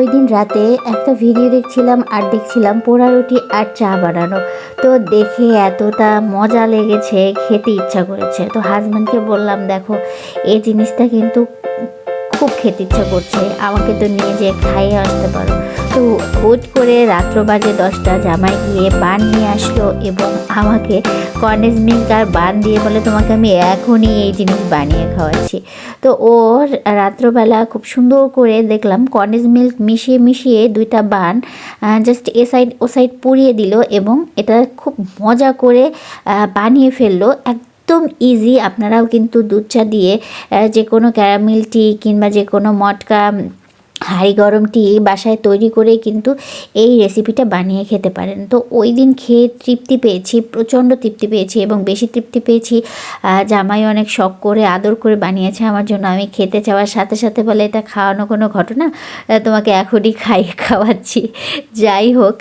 ওই দিন রাতে একটা ভিডিও দেখছিলাম আর দেখছিলাম পোড়া রুটি আর চা বানানো। তো দেখে এতটা মজা লেগেছে, খেতে ইচ্ছা করেছে। তো হাজব্যান্ডকে বললাম, দেখো, এই জিনিসটা কিন্তু খুব খেতে ইচ্ছা করছে। আমাকে তো নিয়ে যেয়ে খাইয়ে আসতে পারো। তো হুট করে রাত্র বাজে দশটা, জামাই গিয়ে বান নিয়ে আসলো এবং আমাকে কর্নেজ মিল্ক আর বান দিয়ে বলে, তোমাকে আমি এখনই এই জিনিস বানিয়ে খাওয়াচ্ছি। তো ওর রাত্রবেলা খুব সুন্দর করে দেখলাম কর্নেজ মিল্ক মিশিয়ে মিশিয়ে দুইটা বান জাস্ট এ সাইড ও সাইড পুড়িয়ে দিল এবং এটা খুব মজা করে বানিয়ে ফেলল। একদম ইজি আপনারাও কিন্তু দুধ চা দিয়ে যে কোনো ক্যারামেল টি কিংবা যে কোনো মটকা হাঁড়ি গরম টি বাসায় তৈরি করে কিন্তু এই রেসিপিটা বানিয়ে খেতে পারেন। তো ওই দিন খেয়ে তৃপ্তি পেয়েছি, প্রচণ্ড তৃপ্তি পেয়েছি এবং বেশি তৃপ্তি পেয়েছি। জামাই অনেক শখ করে, আদর করে বানিয়েছে আমার জন্য। আমি খেতে চাওয়ার সাথে সাথে বলে, এটা খাওয়ানো কোনো ঘটনা? তোমাকে এখনই খাইয়ে খাওয়াচ্ছি। যাই হোক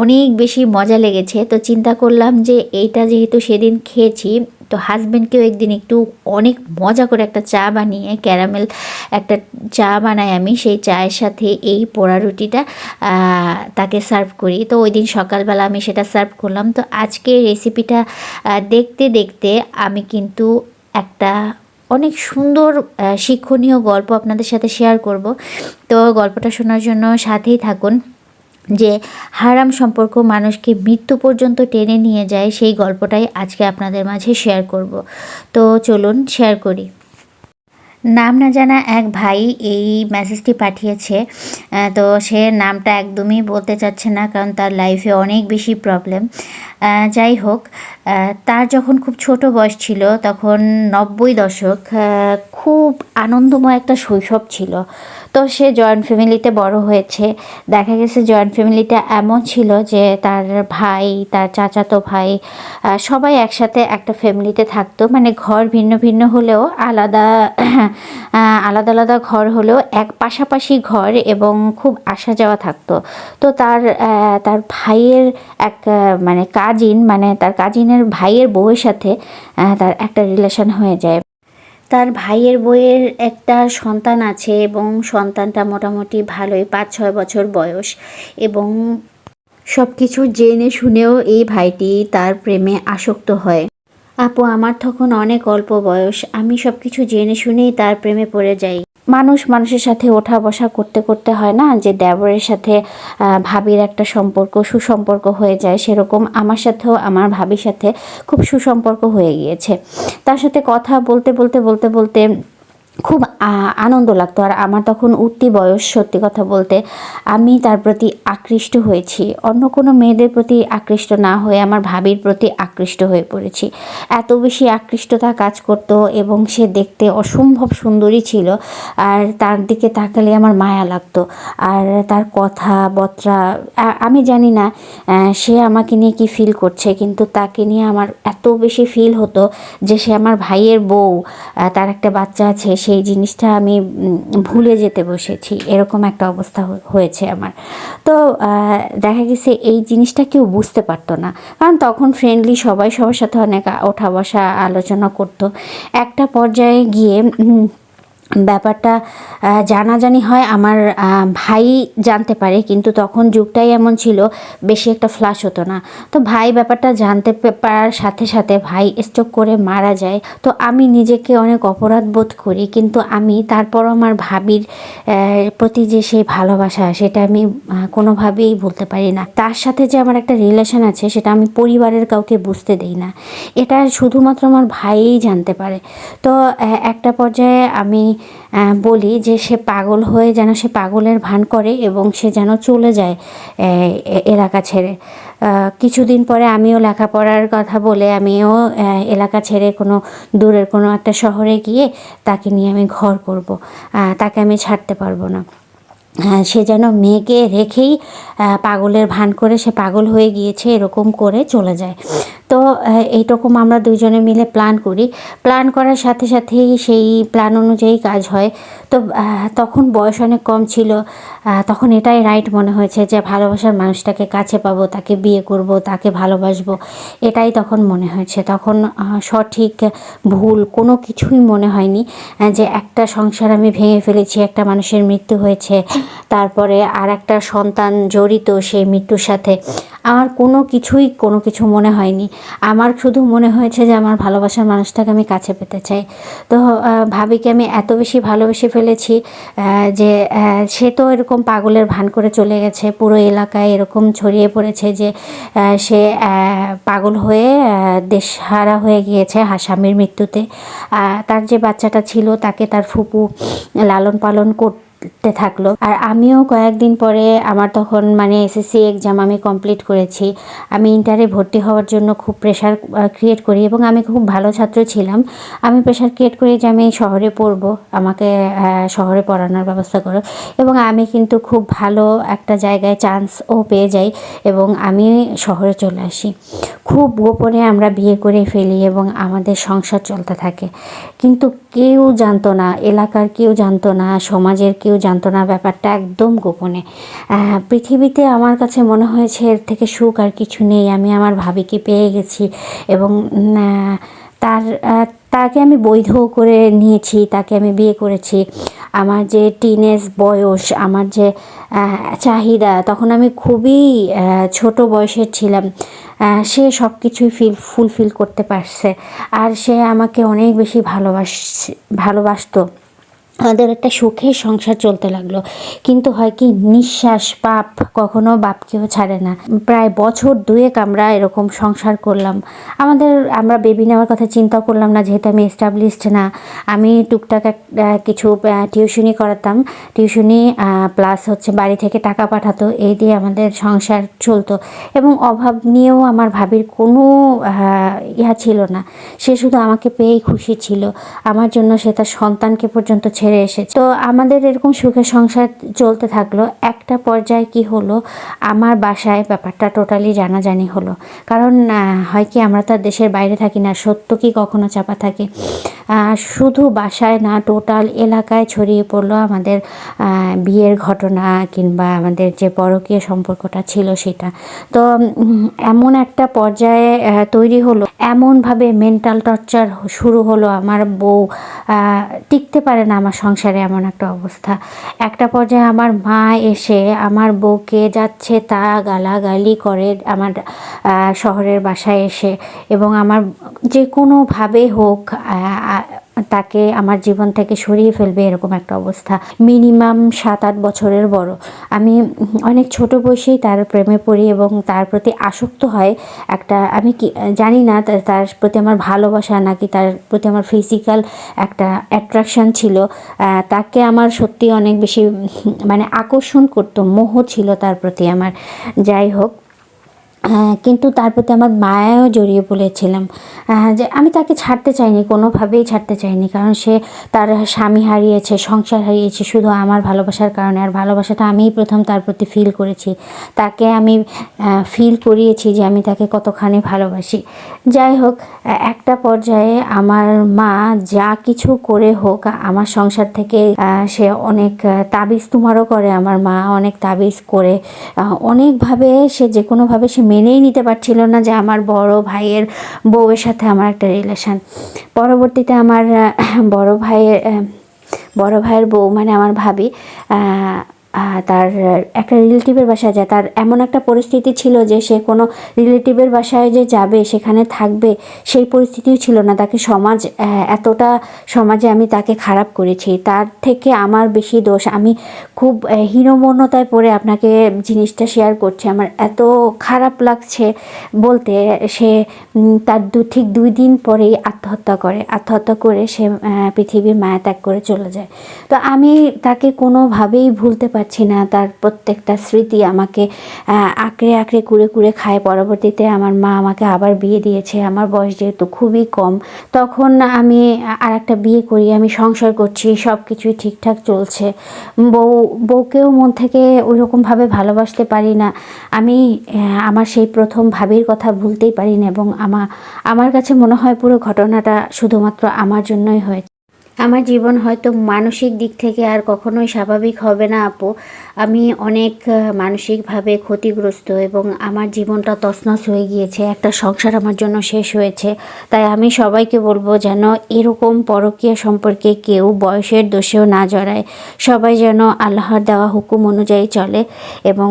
অনেক বেশি মজা লেগেছে। তো চিন্তা করলাম যে, এইটা যেহেতু সেদিন খেয়েছি তো হাজব্যান্ডকেও একদিন একটু অনেক মজা করে একটা চা বানিয়ে ক্যারামেল একটা চা বানাই আমি, সেই চায়ের সাথে এই পোড়া রুটিটা তাকে সার্ভ করি। তো ওই দিন সকালবেলা আমি সেটা সার্ভ করলাম। তো আজকে রেসিপিটা দেখতে দেখতে আমি কিন্তু একটা অনেক সুন্দর শিক্ষণীয় গল্প আপনাদের সাথে শেয়ার করব। তো গল্পটা শোনার জন্য সাথেই থাকুন। যে হারাম সম্পর্ক মানুষকে মৃত্যু পর্যন্ত টেনে নিয়ে যায়, সেই গল্পটাই আজকে আপনাদের মাঝে শেয়ার করব। তো চলুন শেয়ার করি। নাম না জানা এক ভাই এই মেসেজটি পাঠিয়েছে তো সে নামটা একদমই বলতে চাচ্ছে না কারণ তার লাইফে অনেক বেশি প্রবলেম যাই হোক তার যখন খুব ছোট বয়স ছিল তখন নব্বই দশক খুব আনন্দময় একটা শৈশব ছিল। তো সে জয়েন্ট ফ্যামিলিতে বড় হয়েছে। দেখা গেছে জয়েন্ট ফ্যামিলিটা এমন ছিল যে তার ভাই, তার চাচাতো ভাই সবাই একসাথে একটা ফ্যামিলিতে থাকতো। মানে ঘর ভিন্ন ভিন্ন হলেও আলাদা আলাদা আলাদা ঘর হলেও এক পাশাপাশি ঘর এবং খুব আসা যাওয়া থাকতো। তো তার তার ভাইয়ের এক মানে কাজিন মানে তার কাজিনের ভাইয়ের বউয়ের সাথে তার একটা রিলেশন হয়ে যায়। তার ভাইয়ের বইয়ের একটা সন্তান আছে এবং সন্তানটা মোটামুটি ভালোই পাঁচ ছয় বছর বয়স এবং সব কিছু জেনে শুনেও এই ভাইটি তার প্রেমে আসক্ত হয়। আপু, আমার তখন অনেক অল্প বয়স। আমি সব কিছু জেনে শুনেই তার প্রেমে পড়ে যাই। মানুষ মানুষের সাথে ওঠা বসা করতে করতে হয় না, যে দেবরের সাথে ভাবির একটা সম্পর্ক, সুসম্পর্ক হয়ে যায়, সেরকম আমার সাথেও আমার ভাবির সাথে খুব সুসম্পর্ক হয়ে গিয়েছে। তার সাথে কথা বলতে বলতে বলতে বলতে খুব আনন্দ লাগতো। আর আমার তখন উঠতি বয়স, সত্যি কথা বলতে, আমি তার প্রতি আকৃষ্ট হয়েছি। অন্য কোনো মেয়েদের প্রতি আকৃষ্ট না হয়ে আমার ভাবির প্রতি আকৃষ্ট হয়ে পড়েছি। এত বেশি আকৃষ্টতা কাজ করত এবং সে দেখতে অসম্ভব সুন্দরী ছিল। আর তার দিকে তাকালে আমার মায়া লাগতো। আর তার কথা, বত্রা আমি জানি না সে আমাকে নিয়ে কি ফিল করছে, কিন্তু তাকে নিয়ে আমার এত বেশি ফিল হতো যে সে আমার ভাইয়ের বউ তার একটা বাচ্চা আছে সেই জিনিসটা আমি ভুলে যেতে বসেছি। এরকম একটা অবস্থা হয়েছে আমার। তো দেখা গেছে এই জিনিসটা কেউ বুঝতে পারতো না। কারণ তখন ফ্রেন্ডলি সবাই সবার সাথে অনেক ওঠা বসা আলোচনা করতো। একটা পর্যায়ে গিয়ে ব্যাপারটা জানাজানি হয়। আমার ভাই জানতে পারে, কিন্তু তখন যুগটাই এমন ছিল, বেশি একটা ফ্লাশ হতো না। তো ভাই ব্যাপারটা জানতে পারার সাথে সাথে ভাই স্ট্রোক করে মারা যায়। তো আমি নিজেকে অনেক অপরাধ বোধ করি, কিন্তু আমি, তারপরও আমার ভাবির প্রতি যে সেই ভালোবাসা, সেটা আমি কোনোভাবেই বলতে পারি না। তার সাথে যে আমার একটা রিলেশন আছে, সেটা আমি পরিবারের কাউকে বুঝতে দিই না। এটা শুধুমাত্র আমার ভাইই জানতে পারে। তো একটা পর্যায়ে আমি বলি যে সে পাগল হয়ে যেন সে পাগলের ভান করে এবং সে যেন চলে যায় এলাকা ছেড়ে। কিছুদিন পরে আমিও লেখাপড়ার কথা বলে আমিও এলাকা ছেড়ে কোনো দূরের কোনো একটা শহরে গিয়ে তাকে নিয়ে আমি ঘর করব। তাকে আমি ছাড়তে পারব না। সে যেন মেয়েকে রেখেই পাগলের ভান করে সে পাগল হয়ে গিয়েছে এরকম করে চলে যায়। তো এইরকম আমরা দুজনে মিলে প্ল্যান করি। প্ল্যান করার সাথে সাথেই সেই প্ল্যান অনুযায়ী কাজ হয়। তো তখন বয়স অনেক কম ছিল। তখন এটাই রাইট মনে হয়েছে যে ভালোবাসার মানুষটাকে কাছে পাবো, তাকে বিয়ে করব, তাকে ভালোবাসবো। এটাই তখন মনে হয়েছে। তখন সঠিক ভুল কোনো কিছুই মনে হয়নি যে একটা সংসার আমি ভেঙে ফেলেছি, একটা মানুষের মৃত্যু হয়েছে, তারপরে আর একটা সন্তান জড়িত সেই মৃত্যুর সাথে। আমার কোনো কিছুই, কোনো কিছু মনে হয়নি। আমার শুধু মনে হয়েছে যে আমার ভালোবাসার মানুষটাকে আমি কাছে পেতে চাই। তো ভাবিকে আমি এত বেশি ভালোবেসে ফেলেছি যে সে তো এরকম পাগলের ভান করে চলে গেছে। পুরো এলাকায় এরকম ছড়িয়ে পড়েছে যে সে পাগল হয়ে দেশহারা হয়ে গিয়েছে হা- স্বামীর মৃত্যুতে। তার যে বাচ্চাটা ছিল, তাকে তার ফুপু লালন পালন করতে থাকল। আর আমিও কয়েকদিন পরে আমার তখন মানে এসএসসি এক্সাম আমি কমপ্লিট করেছি। আমি ইন্টারে ভর্তি হওয়ার জন্য খুব প্রেশার ক্রিয়েট করি এবং আমি খুব ভালো ছাত্র ছিলাম। আমি প্রেশার ক্রিয়েট করি যে আমি শহরে পড়ব, আমাকে শহরে পড়ানোর ব্যবস্থা করো। এবং আমি কিন্তু খুব ভালো একটা জায়গায় চান্সও পেয়ে যাই এবং আমি শহরে চলে আসি। খুব গোপনে আমরা বিয়ে করে ফেলি এবং আমাদের সংসার চলতে থাকে। কিন্তু কেউ জানতো না, এলাকার কেউ জানতো না, সমাজের কেউ জানতো না ব্যাপারটা একদম গোপনে। পৃথিবীতে আমার কাছে মনে হয়েছে এর থেকে সুখ আর কিছু নেই, আমি আমার ভাবিকে পেয়ে গেছি এবং তার তাকে আমি বৈধ করে নিয়েছি, তাকে আমি বিয়ে করেছি। আমার যে টিনেজ বয়স, আমার যে চাহিদা, তখন আমি খুবই ছোট বয়সের ছিলাম। সে সব কিছুই ফিল ফুলফিল করতে পারছে। আর সে আমাকে অনেক বেশি ভালোবাস, ভালোবাসতো। আমাদের একটা সুখের সংসার চলতে লাগল। কিন্তু হয় কি, নিঃশ্বাস পাপ কখনো বাপকেও ছাড়ে না। প্রায় বছর দুয়েক আমরা এরকম সংসার করলাম। আমাদের, আমরা বেবি নেওয়ার কথা চিন্তা করলাম না, যেহেতু আমি এস্টাবলিশড না। আমি টুকটাক কিছু টিউশনি করাতাম। টিউশনি প্লাস হচ্ছে বাড়ি থেকে টাকা পাঠাতো, এই দিয়ে আমাদের সংসার চলতো। এবং অভাব নিয়েও আমার ভাবির কোনো ইহা ছিল না। সে শুধু আমাকে পেয়েই খুশি ছিল। আমার জন্য সে তার সন্তানকে পর্যন্ত ছেড়ে এসেছে। তো আমাদের এরকম সুখে সংসার চলতে থাকল। একটা পর্যায়ে কি হলো? আমার বাসায় ব্যাপারটা টোটালি জানাজানি হলো। কারণ হয় কি আমরা তো আর দেশের বাইরে থাকি না, সত্য কি কখনো চাপা থাকে? শুধু বাসায় না টোটাল এলাকায় ছড়িয়ে পড়ল আমাদের বিয়ের ঘটনা কিংবা আমাদের যে পরকীয় সম্পর্কটা ছিল সেটা। তো এমন একটা পর্যায়ে তৈরি হলো। এমনভাবে মেন্টাল টর্চার শুরু হলো। আমার বউ টিকতে পারে না আমার সংসারে এমন একটা অবস্থা। একটা পর্যায়ে আমার মা এসে আমার বউকে যাচ্ছে তা গালাগালি করে আমার শহরের বাসায় এসে এবং আমার যে কোনোভাবে হোক তাকে আমার জীবন থেকে সরিয়ে ফেলবে এরকম একটা অবস্থা। মিনিমাম সাত আট বছরের বড়। আমি অনেক ছোট বয়সেই তার প্রেমে পড়ি এবং তার প্রতি আসক্ত হয় একটা, আমি কি জানি না তার প্রতি আমার ভালোবাসা নাকি তার প্রতি আমার ফিজিক্যাল একটা অ্যাট্রাকশন ছিল। তাকে আমার সত্যি অনেক বেশি মানে আকর্ষণ করতো, মোহ ছিল তার প্রতি আমার। যাই হোক কিন্তু তার প্রতি আমার মায়াও জড়িয়ে পড়েছিলাম। যে আমি তাকে ছাড়তে চাইনি, কোনোভাবেই ছাড়তে চাইনি, কারণ সে তার স্বামী হারিয়েছে, সংসার হারিয়েছে, শুধু আমার ভালোবাসার কারণে। আর ভালোবাসাটা আমিই প্রথম তার প্রতি ফিল করেছি। তাকে আমি ফিল করিয়েছি যে আমি তাকে কতখানি ভালোবাসি। যাই হোক একটা পর্যায়ে আমার মা যা কিছু করে হোক, আমার সংসার থেকে সে অনেক তাবিজ তুমারও করে আমার মা, অনেক তাবিজ করে অনেকভাবে সে যে কোনোভাবে সে মেনেই নিতে পারছিল না যে আমার বড় ভাইয়ের বউয়ের সাথে আমার একটা রিলেশন পরবর্তীতে আমার বড় ভাইয়ের বড় ভাইয়ের বউ মানে আমার ভাবি তার একটা রিলেটিভের বাসায় যায়। তার এমন একটা পরিস্থিতি ছিল যে সে কোনো রিলেটিভের বাসায় যে যাবে, সেখানে থাকবে, সেই পরিস্থিতিও ছিল না। তাকে সমাজ এতটা সমাজে আমি তাকে খারাপ করেছি। তার থেকে আমার বেশি দোষ। আমি খুব হীনমন্যতায় পড়ে আপনাকে জিনিসটা শেয়ার করছি। আমার এত খারাপ লাগছে বলতে সে তার দু, ঠিক দুই দিন পরেই আত্মহত্যা করে। আত্মহত্যা করে সে পৃথিবীর মায়া ত্যাগ করে চলে যায়। তো আমি তাকে কোনোভাবেই ভুলতে পারছি না, তার প্রত্যেকটা স্মৃতি আমাকে আঁকড়ে আঁকড়ে কুড়ে কুড়ে খায়। পরবর্তীতে আমার মা আমাকে আবার বিয়ে দিয়েছে। আমার বয়স যেহেতু খুবই কম, তখন আমি আর একটা বিয়ে করি, আমি সংসার করছি সব কিছুই ঠিকঠাক চলছে। বউ, বউকেও মন থেকে ওইরকমভাবে ভালোবাসতে পারি না। আমি আমার সেই প্রথম ভাবির কথা ভুলতেই পারি না এবং আমার আমার কাছে মনে হয় পুরো ঘটনাটা শুধুমাত্র আমার জন্যই হয়েছে। আমার জীবন হয়তো মানসিক দিক থেকে আর কখনোই স্বাভাবিক হবে না, আপু। আমি অনেক মানসিকভাবে ক্ষতিগ্রস্ত এবং আমার জীবনটা তছনছ হয়ে গিয়েছে। একটা সংসার আমার জন্য শেষ হয়েছে। তাই আমি সবাইকে বলব যেন এরকম পরকীয়া সম্পর্কে কেউ বয়সের দোষেও না জড়ায়। সবাই যেন আল্লাহর দেওয়া হুকুম অনুযায়ী চলে এবং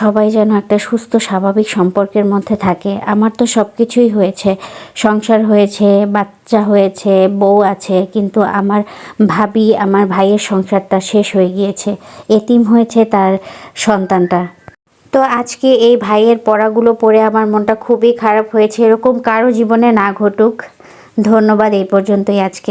সবাই যেন একটা সুস্থ, স্বাভাবিক সম্পর্কের মধ্যে থাকে। আমার তো সব কিছুই হয়েছে। সংসার হয়েছে, বাচ্চা হয়েছে, বউ আছে, কিন্তু আমার ভাবি, আমার ভাইয়ের সংসারটা শেষ হয়ে গিয়েছে। এতিম হয়েছে তার সন্তানটা। তো আজকে এই ভাইয়ের পড়াগুলো পড়ে আমার মনটা খুবই খারাপ হয়েছে। এরকম কারও জীবনে না ঘটুক। ধন্যবাদ এই পর্যন্তই আজকে।